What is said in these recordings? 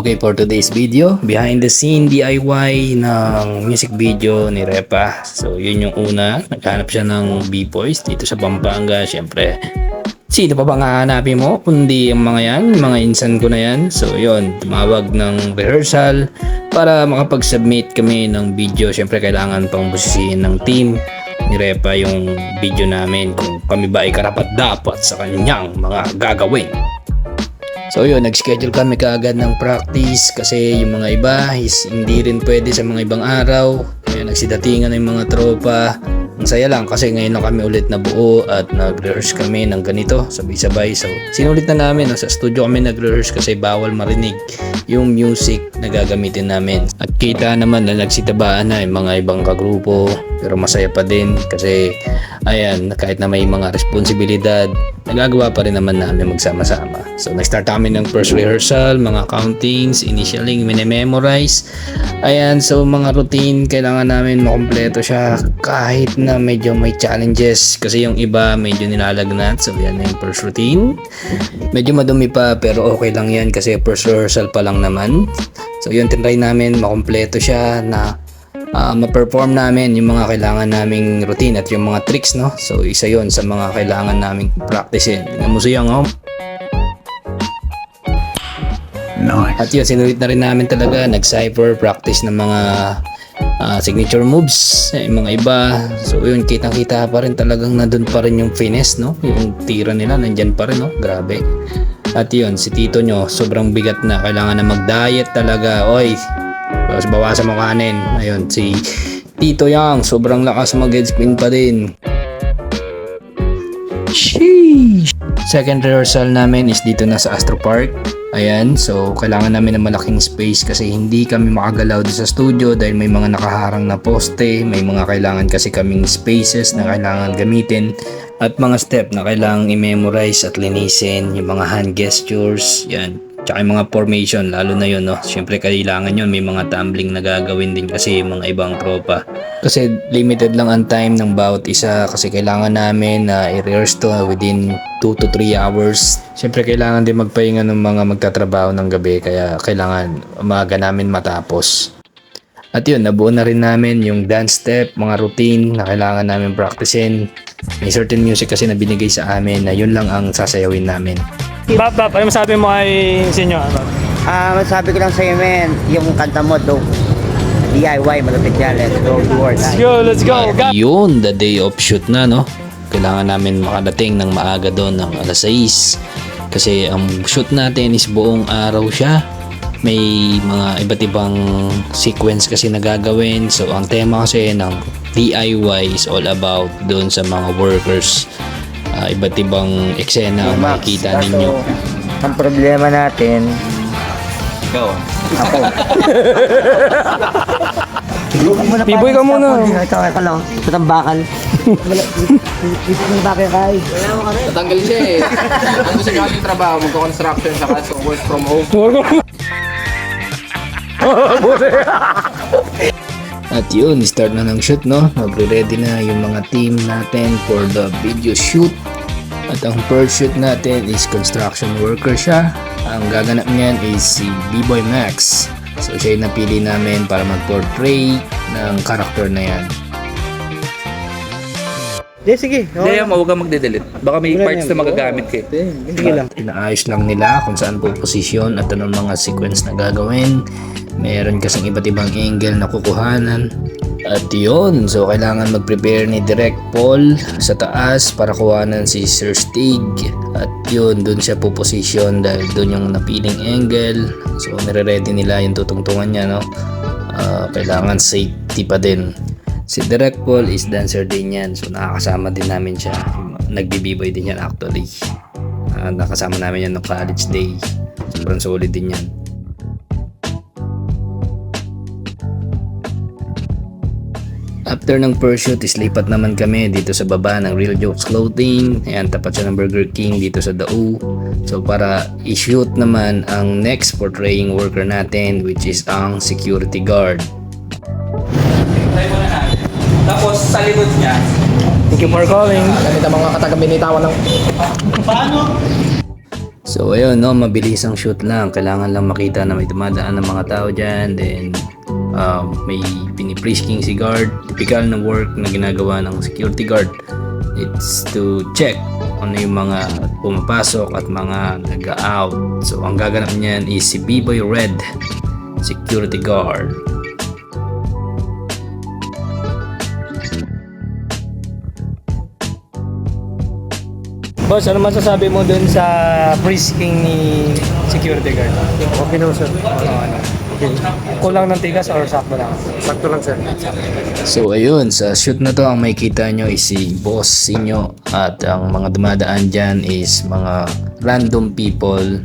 Okay, for today's video, behind the scene DIY ng music video ni Repa. So, yun yung una. Naghanap siya ng B-Boys dito sa Pampanga. Siyempre, sino pa bang hahanapin mo? Kundi ang mga yan, mga insan ko na yan. So, yun, tumawag ng rehearsal para makapag-submit kami ng video. Siyempre, kailangan pang busisiin ng team ni Repa yung video namin kung kami ba ay karapat dapat sa kanyang mga gagawin. So yun, nag-schedule kami kaagad ng practice kasi yung mga iba is hindi rin pwede sa mga ibang araw. Kaya nagsidatingan ng mga tropa. Ang saya lang kasi ngayon na kami ulit na buo at nag-rehearse kami ng ganito sabay-sabay. So sinulit na namin, no? sa studio kami nag-rehearse kasi bawal marinig yung music na gagamitin namin. At kita naman na nagsitabaan na yung mga ibang kagrupo pero masaya pa din kasi ayan, kahit na may mga responsibilidad, nagagawa pa rin naman namin magsama-sama. So, nag-start kami ng first rehearsal, mga countings, initially, minememorize. Ayan, so mga routine, kailangan namin makompleto siya kahit na medyo may challenges kasi yung iba medyo nilalagnat. So, yan na yung first routine. Medyo madumi pa pero okay lang yan kasi first rehearsal pa lang naman. So, yun, tinry namin makompleto siya na uh, ma-perform namin yung mga kailangan naming routine at yung mga tricks, no? So, isa yon sa mga kailangan naming practicein. Tingnan mo siya, oh. Nice. At yun, sinulit na rin namin talaga, nag-cypher, practice ng mga ah, signature moves, eh, mga iba. So yun, kitang-kita pa rin talagang nandun pa rin yung finesse, no? Yung tira nila, nandyan pa rin, no? Grabe. At yun, si tito nyo, sobrang bigat na. Kailangan na mag-diet talaga. Oy, tapos bawasan mo kanin. Ayun, si Tito Yang, sobrang lakas mag-head spin pa din. Sheesh! Second rehearsal namin is dito na sa Astro Park. Ayan, so kailangan namin ng malaking space kasi hindi kami makagalaw sa studio dahil may mga nakaharang na poste, may mga kailangan kasi kaming spaces na kailangan gamitin at mga step na kailangan i-memorize at linisin, yung mga hand gestures, yan. Tsaka yung mga formation, lalo na yun, no? Siyempre, kailangan yun. May mga tumbling na gagawin din kasi yung mga ibang tropa. Kasi limited lang ang time ng bawat isa kasi kailangan namin na i-rehearse to within 2 to 3 hours. Siyempre, kailangan din magpahinga ng mga magtatrabaho ng gabi kaya kailangan umaga namin matapos. At yun, nabuo na rin namin yung dance step, mga routine na kailangan namin practicein. May certain music kasi na binigay sa amin na yun lang ang sasayawin namin. Bap, Bap, ano masabi mo kay sa inyo? Bap? Ah, masabi ko lang sa'yo, men, yung kanta mo, do DIY, malapit yan, let's go towards. Let's go, let's go! Ga- Yun, the day of shoot na, no? Kailangan namin makadating ng maaga doon ng alas 6. Kasi ang shoot natin is buong araw siya. May mga iba't ibang sequence kasi na gagawin. So, ang tema kasi ng DIY is all about doon sa mga workers. Ah, iba't ibang eksena ang Max, makikita kaso, ninyo. Ang problema natin, Ikaw. ako. Piboy ka muna. Ito, ito lang. Ang bakal kay. Tatanggal siya eh. Ano sa galing trabaho, magko-construction sa kaso work from home. At yun, start na ng shoot, no? Nagre-ready na yung mga team natin for the video shoot. At ang first shoot natin is construction worker siya. Ang gaganap niyan is si B-Boy Max. So siya yung napili namin para mag-portray ng character na yan. Di, sige. Hindi, huwag kang magde-delete. Baka may parts na magagamit kayo. Sige lang. Inaayos lang nila kung saan po posisyon at anong mga sequence na gagawin. Meron kasing iba't ibang angle na kukuhanan. At yun, so kailangan mag-prepare ni Direct Paul sa taas para kuhanan si Sir Stig. At yun, dun siya po position dahil dun yung napiling angle. So nire-ready nila yung tutungtungan niya, no? Ah, kailangan safety pa din. Si Direct Paul is dancer din yan. So nakakasama din namin siya. Nagbibiboy din yan actually. Ah, nakasama namin yan no college day. Sobrang solid din yan. After ng shoot is lipat naman kami dito sa baba ng Real Jokes Clothing. Ayan, tapat siya ng Burger King dito sa Dao. So para i-shoot naman ang next portraying worker natin which is ang security guard. Tapos sa likod niya, Thank you for calling. gamit ang mga kataga-binitawan ng... So ayun no, mabilis ang shoot lang. Kailangan lang makita na may dumadaan ng mga tao dyan. Then um, may piniprisking si guard. Typical na work na ginagawa ng security guard. It's to check ano yung mga pumapasok at mga nag-out. So ang gaganap niyan is si B-Boy Red, security guard. Boss, ano masasabi mo dun sa frisking ni security guard? Okay naman sir. ano? Kulang ng tigas or sakto lang? Sakto lang sir. So ayun, sa shoot na to ang makikita nyo is si Boss Sinyo at ang mga dumadaan dyan is mga random people.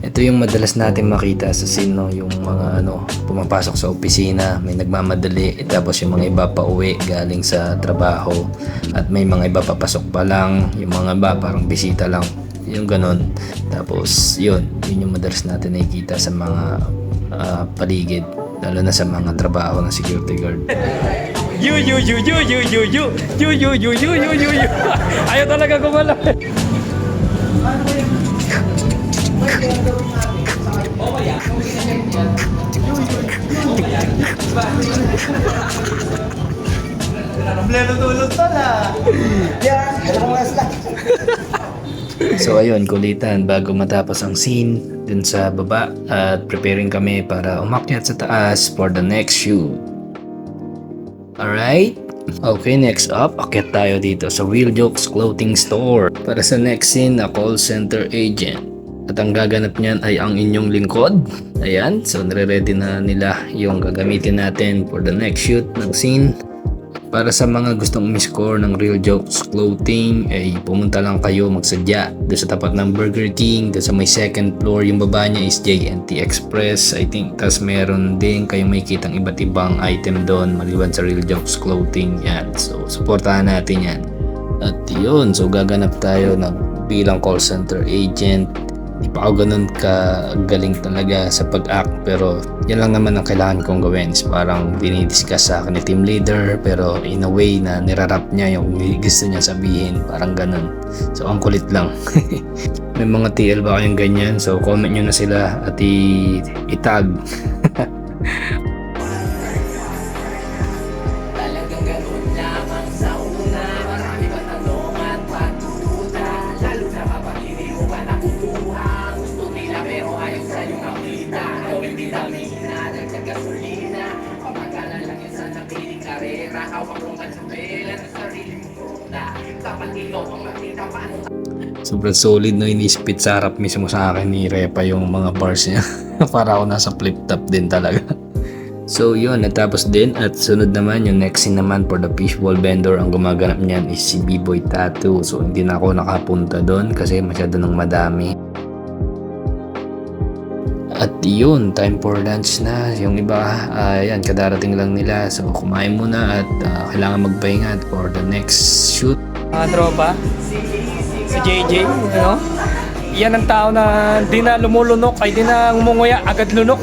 Ito yung madalas natin makita sa scene, no? yung mga ano, pumapasok sa opisina, may nagmamadali, tapos yung mga iba pa uwi galing sa trabaho at may mga iba papasok pa lang, yung mga iba parang bisita lang, yung ganon. Tapos yun, yun yung madalas natin nakikita sa mga ah, paligid, lalo na sa mga trabaho ng security guard. Yu yu yu yu yu yu yu yu yu yu yu yu yu yu Ayaw talaga gumalaw. So ayun, kulitan bago matapos ang scene dun sa baba at preparing kami para umakyat sa taas for the next shoot. Alright? Okay, next up, akyat tayo dito sa Real Jokes Clothing Store para sa next scene na call center agent. At ang gaganap niyan ay ang inyong lingkod. Ayan, so nire-ready na nila yung gagamitin natin for the next shoot ng scene. Para sa mga gustong umiscore ng Real Jokes Clothing, ay pumunta lang kayo magsadya doon sa tapat ng Burger King, doon sa may second floor. Yung baba niya is JNT Express, I think. Tapos meron din kayong may kitang iba't ibang item doon maliban sa Real Jokes Clothing. Yan. So, supportahan natin yan. At yun, so gaganap tayo ng bilang call center agent. Di pa ako ganun ka galing talaga sa pag-act pero yan lang naman ang kailangan kong gawin. Is parang dinidiscuss sa akin ni team leader pero in a way na nirarap niya yung gusto niya sabihin. Parang ganun. So ang kulit lang. May mga TL ba kayong ganyan? So comment nyo na sila at itag sobrang solid no inispit sa harap mismo sa akin ni Repa yung mga bars niya para ako nasa flip top din talaga So yun, natapos din at sunod naman yung next scene naman for the fishball vendor ang gumaganap niyan is si B-Boy Tattoo. So hindi na ako nakapunta doon kasi masyado nang madami. At yun, time for lunch na. Yung iba, ayan, kadarating lang nila. So kumain muna at ah, kailangan magpahinga for the next shoot. Mga tropa, si JJ, ano? Yan ang tao na di na lumulunok, ay di na ngumunguya, agad lunok.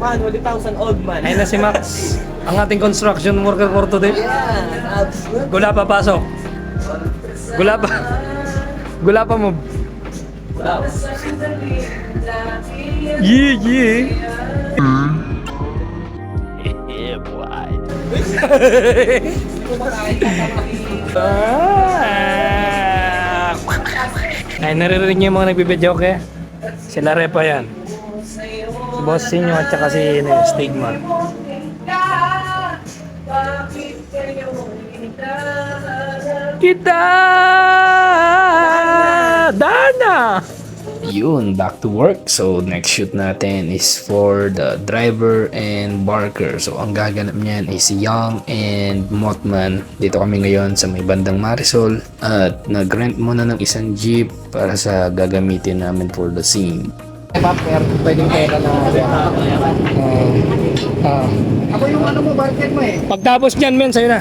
Man, 1,000 old man. Ayun na si Max, ang ating construction worker for today. Gula pa pasok. Gula pa. Gula pa mo. Yeah, yeah. Ah! Ay, naririnig niyo yung mga nagbibidyoke eh. Sila repa yan. Si Boss Sinyo at saka si ano, Stigma. Kita! Dana! Yun, back to work. So, next shoot natin is for the driver and barker. So, ang gaganap niyan is Young and Mothman. Dito kami ngayon sa may bandang Marisol. At nag-rent muna ng isang jeep para sa gagamitin namin for the scene. Pap, meron pwedeng pera na Ako yung ano mo, barket mo eh. Pagtapos niyan, men, sa'yo na.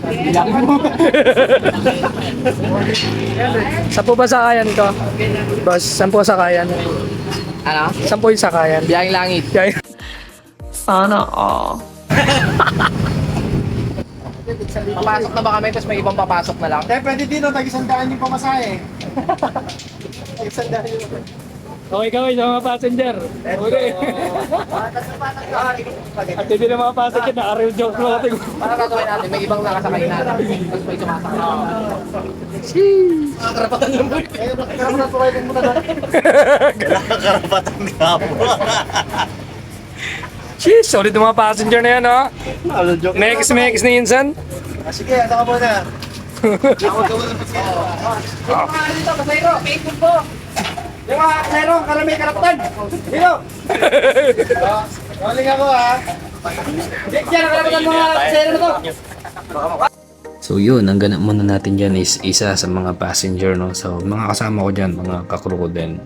Sampu ba sakayan to? Boss, sampu sakayan. Ano? Sampu yung sakayan. Biyahing langit. Kaya- Sana all. Papasok na ba kami, tapos may ibang papasok na lang? Hindi, pwede dito, tag-isandaan yung pamasahe. Tag-isandaan yung Okay kami sa mga passenger. Okay. At hindi na mga passenger, naka-real joke mo natin. Para gagawin natin, may ibang nakasakay na. Tapos may sumasakay. Karapatan po kayo pumunta doon. Sheesh, solid mga passenger na yan, ha? Next, next na insan. Ah, Sige, ano ka muna? Dito, pasayro, Facebook po! Yung mga kaserong, karami karapatan. Dito. Ah, Rolling ako ha. Yan ang karapatan mga kasero na to. So yun, ang ganap muna natin dyan is isa sa mga passenger. No? So mga kasama ko dyan, mga kakro ko din.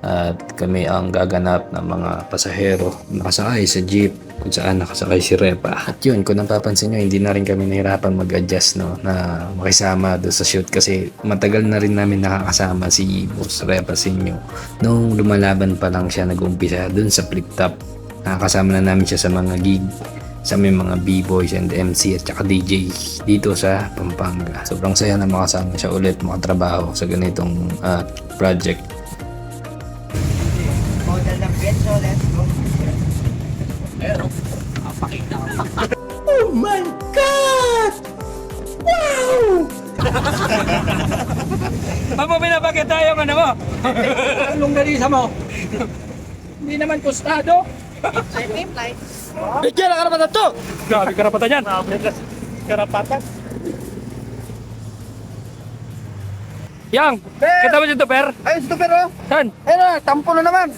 At kami ang gaganap ng mga pasahero nakasakay sa jeep kung saan nakasakay si Repa. At yun, kung napapansin nyo, hindi na rin kami nahirapan mag-adjust no, na makisama doon sa shoot kasi matagal na rin namin nakakasama si Boss Repa Sinyo. Nung lumalaban pa lang siya nag-umpisa doon sa flip top, nakakasama na namin siya sa mga gig sa may mga B-boys and MC at saka DJ dito sa Pampanga. Sobrang saya na makasama siya ulit makatrabaho sa ganitong ah, project. Pag mo pinapakita yung ano mo. Anong ganisa mo? Hindi naman kustado. Yan ang karapatan to. Grabe karapatan yan. Karapatan. Yang, kita mo dito, Per? Ayun, ito pero. Saan? Ayun na, tampo na naman.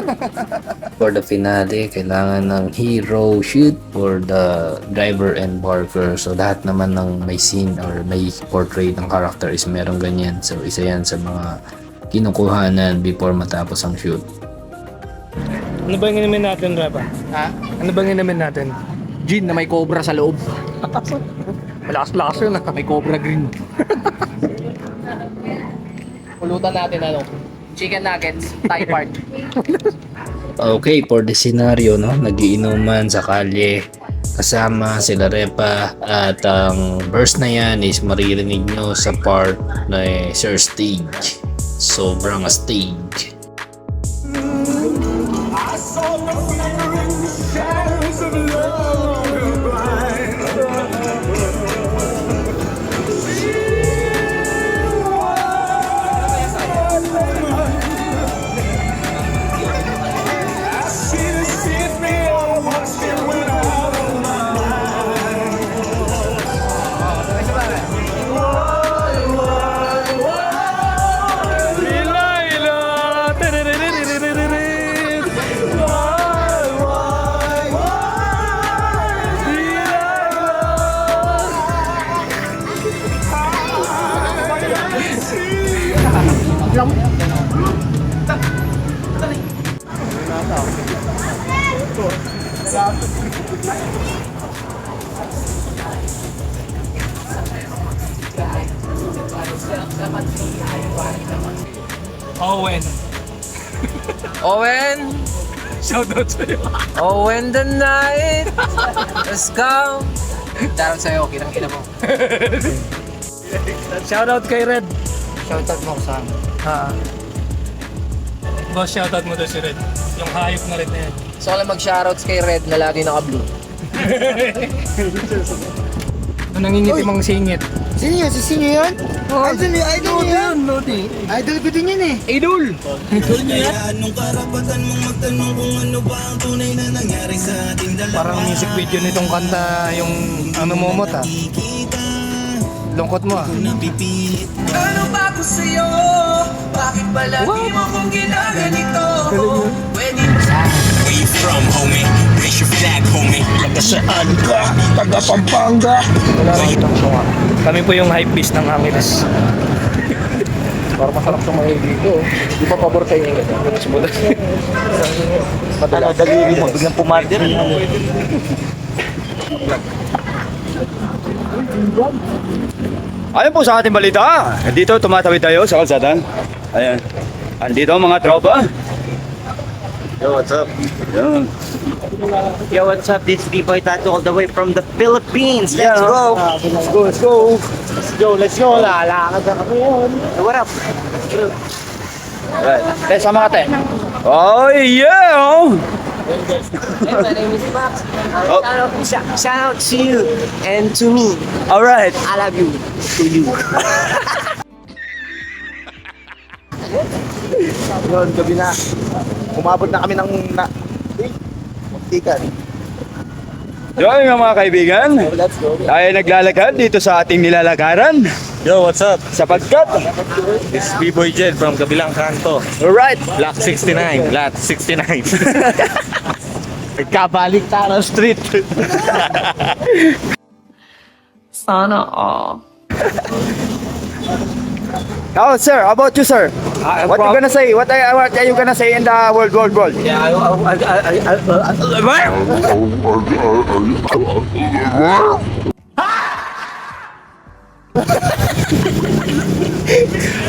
For the finale, kailangan ng hero shoot for the driver and barker. So lahat naman ng may scene or may portray ng character is meron ganyan. So isa yan sa mga kinukuhanan before matapos ang shoot. Ano ba yung inumin natin, Rapa? Ha? Ano ba yung inumin natin? Gin na may cobra sa loob. Malakas-lakas yun ah. May cobra green. Pulutan natin ano, chicken nuggets, Thai part. Okay, for the scenario, no? Nagiinuman sa kalye kasama sila Repa at ang verse na yan is maririnig nyo sa part na Sir Stage. Sobrang stage. Sa'yo. Owen the night has come. Darang sa'yo, kinang ina mo. Shoutout kay Red. Shoutout mo ko sa amin. Ha. Boss, shoutout mo to si Red. Yung hayop na Red na yan. So, alam mag-shoutouts kay Red na lagi naka-blue. Ang nangingitim ang singit. Sino yun? Si sino yun? Idol yun, idol yun. Idol ko din yun eh. Idol! Parang music video nitong kanta yung ano momot ah. Lungkot mo ah. Ano ba ko sa'yo? Bakit ba lagi mo kong ginaganito? Pwede ba sa Where you from, homie? Raise your flag, homie. Wala rin itong sunga. Kami po yung hype beast ng Angeles. Parang masarap sumahin dito. Di ba pabor sa inyo? Budas-budas. Ano, daliri mo, biglang pumadir. Ayon po sa ating balita, dito tumatawid tayo sa kalsada. Ayan. Andito mga tropa. Yo, what's up? Yo, what's up? This B-Boy Tattoo all the way from the Philippines. Let's go! Let's go, let's go. Let's go, let's go. Lalakad na kami yun. What up? Te, sama ka, te. Oh, yeah! oh. Hey, my name is Max. Uh, shout, out, shout, shout out to you and to me. All right. I love you. To you. Yun, gabi na. Umabot na kami ng na... Eh, muntikan. Yun nga mga kaibigan. Let's go. Tayo naglalakad dito sa ating nilalagaran. Yo, what's up? Sapagkat, This is B-Boy Jed from Kabilang Kanto. alright, Block 69, lot 69. kabalik tayo street. Sana all. Oh, sir, about you, sir? What you gonna say? What are, what are you gonna say in the world, world, world?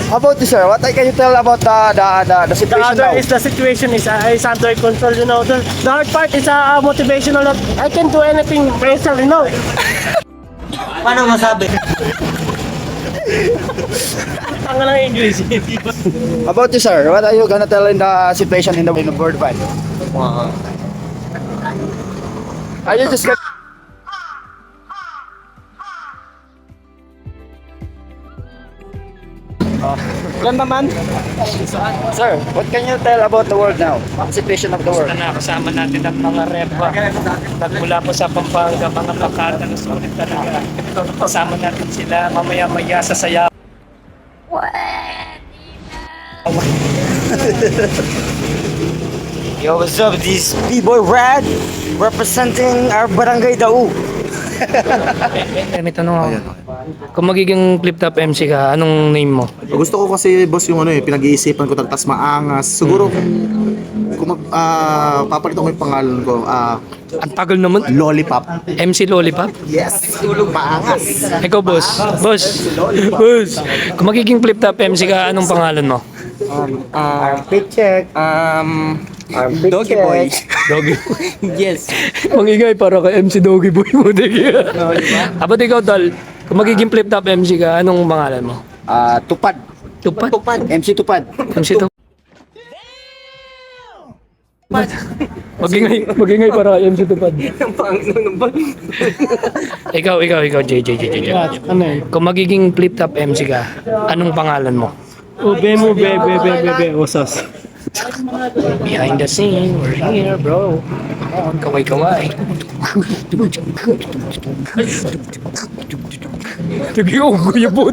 How about you, sir? What can you tell about the the the, the The situation other now? is the situation is, uh, is under control, you know. The, the hard part is uh, motivational. That I can do anything myself, you know. Paano masabi? Ang lang English. How about you, sir? What are you gonna tell in the situation in the in the world fight? Are you just gonna... Ah. Yan naman. Sir, what can you tell about the world now? Situation of the world. na kasama natin ang mga repa. Nagmula po sa Pampanga, mga pakata na sulit talaga. Kasama natin sila mamaya-maya sa saya. Yo, what's up? This is B-Boy Rad representing our barangay Dau. May tanong ako. Kung magiging flip top MC ka, anong name mo? Gusto ko kasi, boss, yung ano eh, pinag-iisipan ko tas maangas. Siguro, kung mag, ah, papalitan ko yung pangalan ko, ah, Ang tagal naman. Lollipop. MC Lollipop? Yes, tulog maangas. Ikaw, boss. Boss. Boss. Kung magiging flip top MC ka, anong pangalan mo? Armpit check. Um, armpit Doggy check. boy. Doggy. Yes. Mangingay para kay MC Doggy Boy mo. Abot ikaw, Tol. Kung magiging flip top MC ka, anong pangalan mo? Ah, tupad. Tupad? Tupad. MC Tupad. MC Tupad. Magingay, magingay para kay MC Tupad. ikaw, ikaw, ikaw, JJ, JJ, JJ. Ano yun? Kung magiging flip top MC ka, anong pangalan mo? Oh, be mo, be, be, be, be, be, usas. Behind the scene, we're here, bro. Come on, kaway, kaway. Tugiyo, kuya po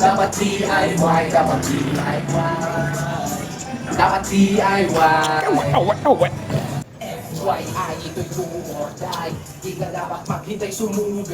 Dapat DIY, dapat DIY. Dapat DIY. Why ay ito'y do or die Di ka dapat maghintay sumove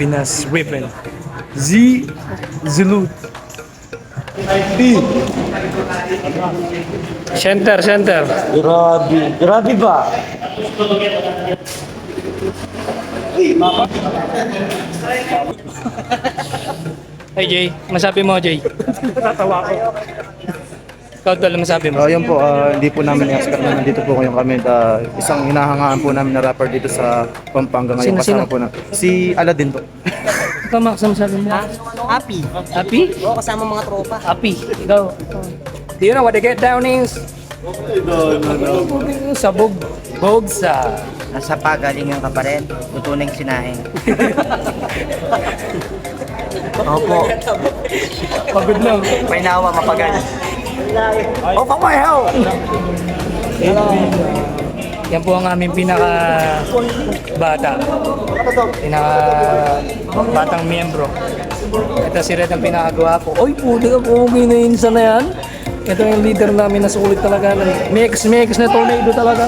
Pinas Weapon. Z Zulu. P. Center, center. Grabe. Grabe ba? Hey Jay, masabi mo Jay. Tatawa ko. Ikaw tol, masabi mo. Oh, yun po, ah, hindi po namin expect na nandito po ngayong kami. Ah, isang hinahangaan po namin na rapper dito sa Pampanga ngayon. Sino, Kasama po na si Aladdin po. Ikaw Max, ano masabi mo? Happy. Happy? Oo, kasama mga tropa. Happy. Ikaw. Do you know what the get down is? Sabog. Bog sa... Nasa pagalingan ka pa rin, tutuneng sinahin. Opo, Pagod lang. may nawa mapagal. Opo, my hell! Yan po ang aming pinaka bata. Pinaka batang miyembro. Ito si Red ang pinakagwapo. Oy, puti ka pogi na na yan. Ito yung leader namin na sulit talaga. Mix, mix na tornado talaga.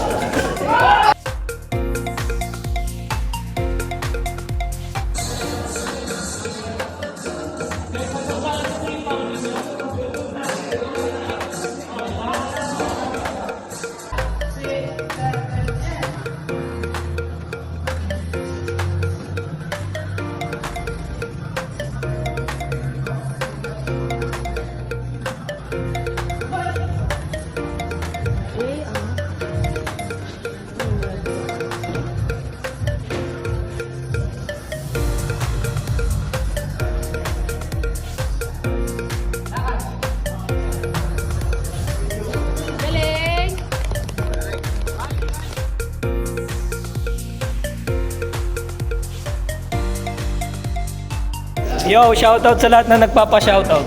Yo, shoutout sa lahat na nagpapa-shoutout.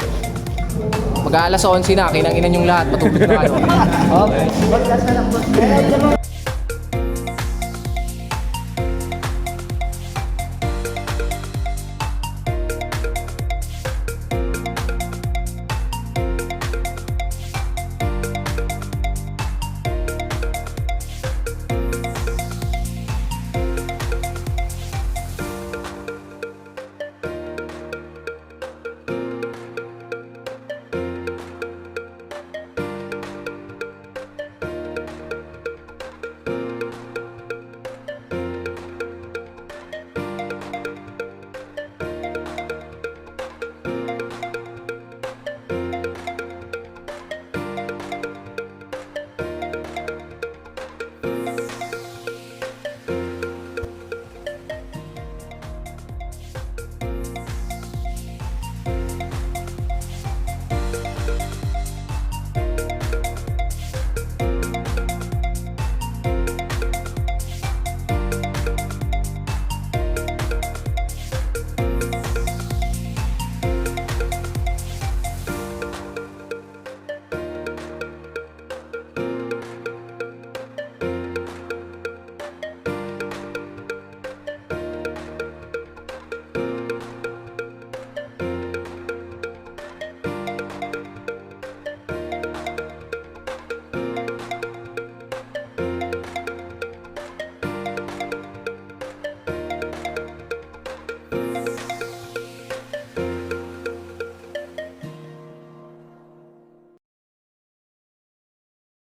Mag-aalas 11 na, kinang inan yung lahat, matulog na kayo. Okay.